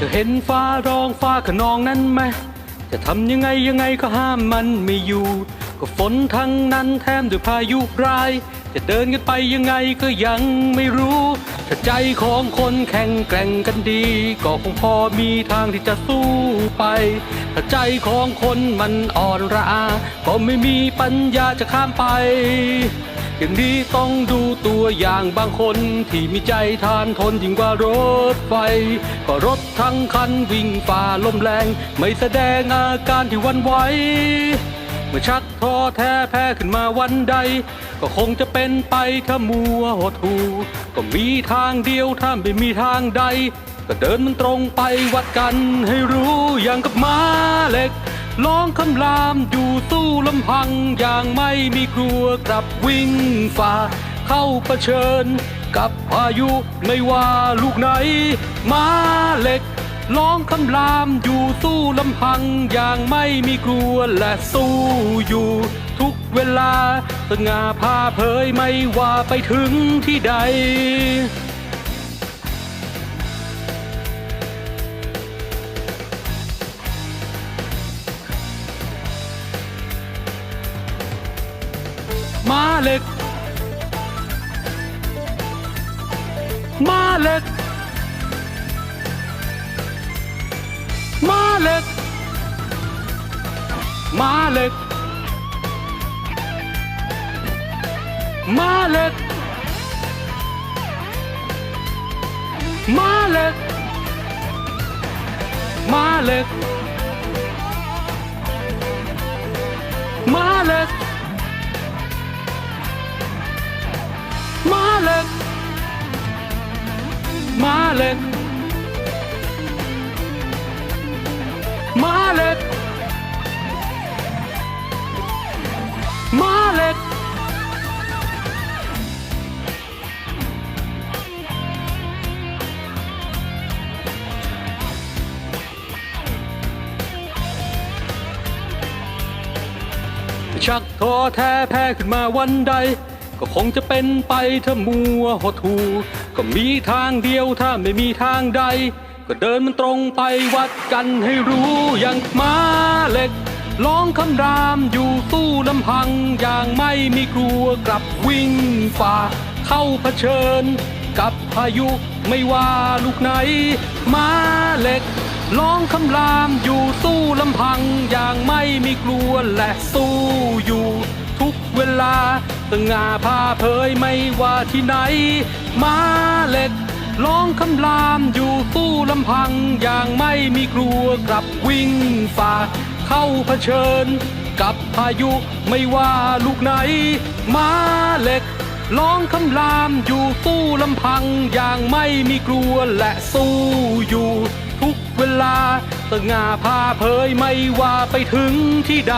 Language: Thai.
จะเห็นฟ้าร้องฟ้าขนองนั้นไหม จะทำยังไงยังไงก็ห้ามมันไม่อยู่ ก็ฝนทั้งนั้นแถมด้วยพายุร้าย จะเดินกันไปยังไงก็ยังไม่รู้ถ้าใจของคนแข็งแกร่งกันดี ก็คงพอมีทางที่จะสู้ไปถ้าใจของคนมันอ่อนระอา ก็ไม่มีปัญญาจะข้ามไป อย่างนี้ต้องดูตัวอย่างบางคนที่มีใจทานทนยิ่งกว่ารถไฟ ก็รถทั้งคันวิ่งฝ่าลมแรง ไม่แสดงอาการที่วันไหวเมื่อชักท้อแท้แพ้ขึ้นมาวันใด ก็คงจะเป็นไปถ้ามัวหดหูก็มีทางเดียวถ้าไม่มีทางใด ก็เดินมันตรงไปวัดกันให้รู้อย่างกับม้าเหล็ก ร้องคำรามอยู่สู้ลำพังอย่างไม่มีกลัวกลับวิ่งฝ่า เข้าเผชิญกับพายุไม่ว่าลูกไหน มาเหล็กร้องคำรามอยู่สู้ลำพังอย่างไม่มีกลัวและสู้อยู่ ทุกเวลาสง่าพาเผยไม่ว่าไปถึงที่ใด Malik. Malik. Malik. Malik. Malik. Malik. Malik. Malen Malen Malen ชักท้อแท้แพ้ขึ้นมาวันใด ก็คงจะเป็นไปถ้ามัวหดหูก็มีทางเดียวถ้าไม่มีทางใด ก็เดินมันตรงไปวัดกันให้รู้อย่างม้าเหล็กร้องคำรามอยู่สู้ลำพังอย่างไม่มีกลัวกลับวิ่งฝ่า เข้าเผชิญ กับพายุไม่ว่าลูกไหนม้าเหล็กร้องคำรามอยู่สู้ลำพังอย่างไม่มีกลัวและสู้อยู่ ทุกเวลา สง่าพาเผยไม่ว่าที่ไหน มาเหล็กร้องคำรามอยู่สู้ลำพังอย่างไม่มีกลัวกลับวิ่งฝ่า เข้าเผชิญ กับพายุไม่ว่าลูกไหน มาเหล็กร้องคำรามอยู่สู้ลำพังอย่างไม่มีกลัวและสู้อยู่ ทุกเวลาสง่าพาเผยไม่ว่าไปถึงที่ใด